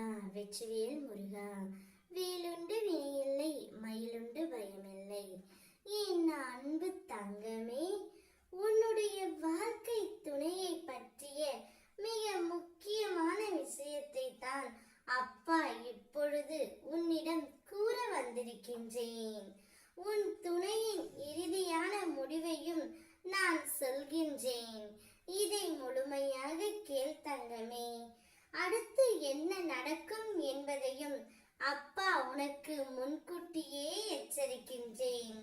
முருகா வெற்றிவேல் முருகா வேலுண்டு வினையில்லை மயிலுண்டு பயமில்லை. என் அன்பு தங்கமே உன்னுடைய வாழ்க்கை துணையை பற்றிய மிக முக்கியமான விஷயத்தை தான் அப்பா இப்பொழுது உன்னிடம் கூற வந்திருக்கின்றேன். உன் துணையின் இறுதியான முடிவையும் நான் சொல்கின்றேன். இதை முழுமையாக கேள் தங்கமே. அடுத்து என்ன அப்பா உனக்கு முன்கூட்டியே எச்சரிக்கின்றேன்.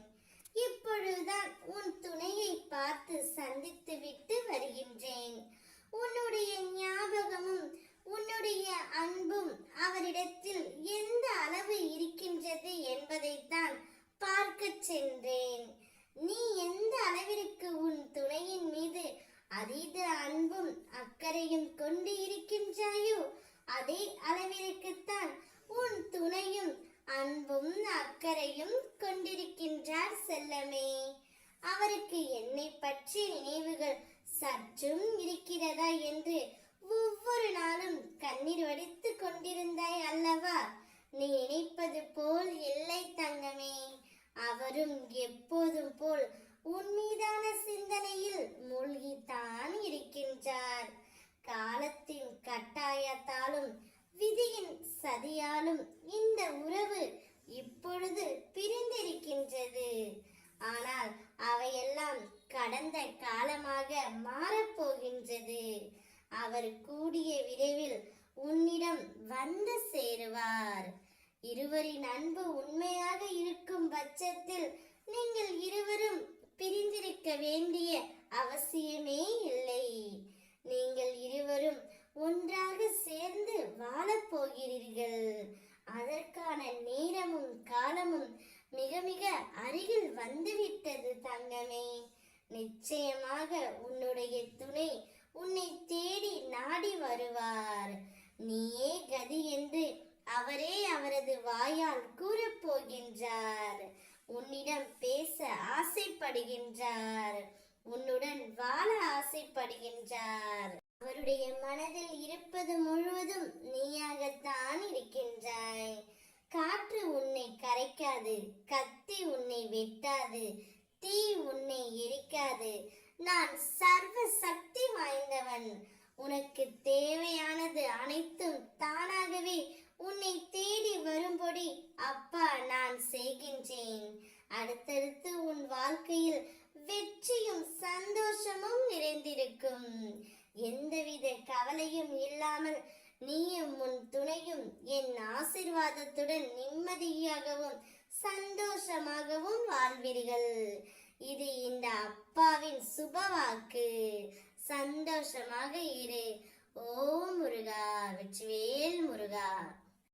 இப்பொழுதுதான் உன் துணையை பார்த்து சந்தித்து விட்டு வருகின்றேன். உன்னுடைய ஞாபகமும் உன்னுடைய அன்பும் அவரிடத்தில் எந்த அளவு இருக்கின்றது என்பதைத்தான் பார்க்கச் சென்றேன். நீ எந்த அளவிற்கு உன் துணையின் மீது அதீத அன்பும் அக்கறையும் கொண்டு இருக்கின்றாயோ அதே அளவிற்குத்தான் அக்கறையும் கொண்டிருக்கின்றார் செல்லமே. அவருக்கு என்னை பற்றிய நினைவுகள் சற்றும் இருக்கிறதா என்று ஒவ்வொரு நாளும் கண்ணீர் வடித்து கொண்டிருந்தாய் அல்லவா? நீ நினைப்பது போல் இல்லை தங்கமே. அவரும் எப்போதும் போல் உன் மீதான சிந்தனையில் மூழ்கித்தான். அவையெல்லாம் கடந்த காலமாக மாறப்போகின்றது. அவர் கூடிய விரைவில் உன்னிடம் வந்து சேருவார். இருவரின் அன்பு உண்மையாக இருக்கும் பட்சத்தில் நீங்கள் இருவரும் பிரிந்திருக்க வேண்டிய அவசியமே இல்லை. அருகில் வந்துவிட்டது தங்கமே. நிச்சயமாக உன்னுடைய துணை உன்னை தேடி நாடி வருவார். நீயே கதி என்று அவரே அவரது வாயால் கூறப்போகின்றார். உன்னிடம் பேச ஆசைப்படுகின்றார். உன்னுடன் வாழ ஆசைப்படுகின்றார். அவருடைய மனதில் இருப்பது முழுவதும் நீயாகத்தான் இருக்கின்றாய். காற்று உன்னை கரைக்காது கத்தி உன்னை வெட்டாது தீ உன்னை எரிக்காது. நான் சர்வ சக்தி வாய்ந்தவன். உனக்கு தேவையானது அனைத்தும் தானாகவே உன்னை தேடி வரும்படி அப்பா நான் செய்கின்றேன். அடுத்தடுத்து உன் வாழ்க்கையில் வெற்றியும் சந்தோஷமும் நிறைந்திருக்கும். எந்தவித கவலையும் இல்லை நீயும் உன் துணையும் என் ஆசிர்வாதத்துடன் நிம்மதியாகவும் சந்தோஷமாகவும் வாழ்வீர்கள். இது இந்த அப்பாவின் சுபவாக்கு. சந்தோஷமாக இரு. ஓ முருகா வெற்றிவேல் முருகா.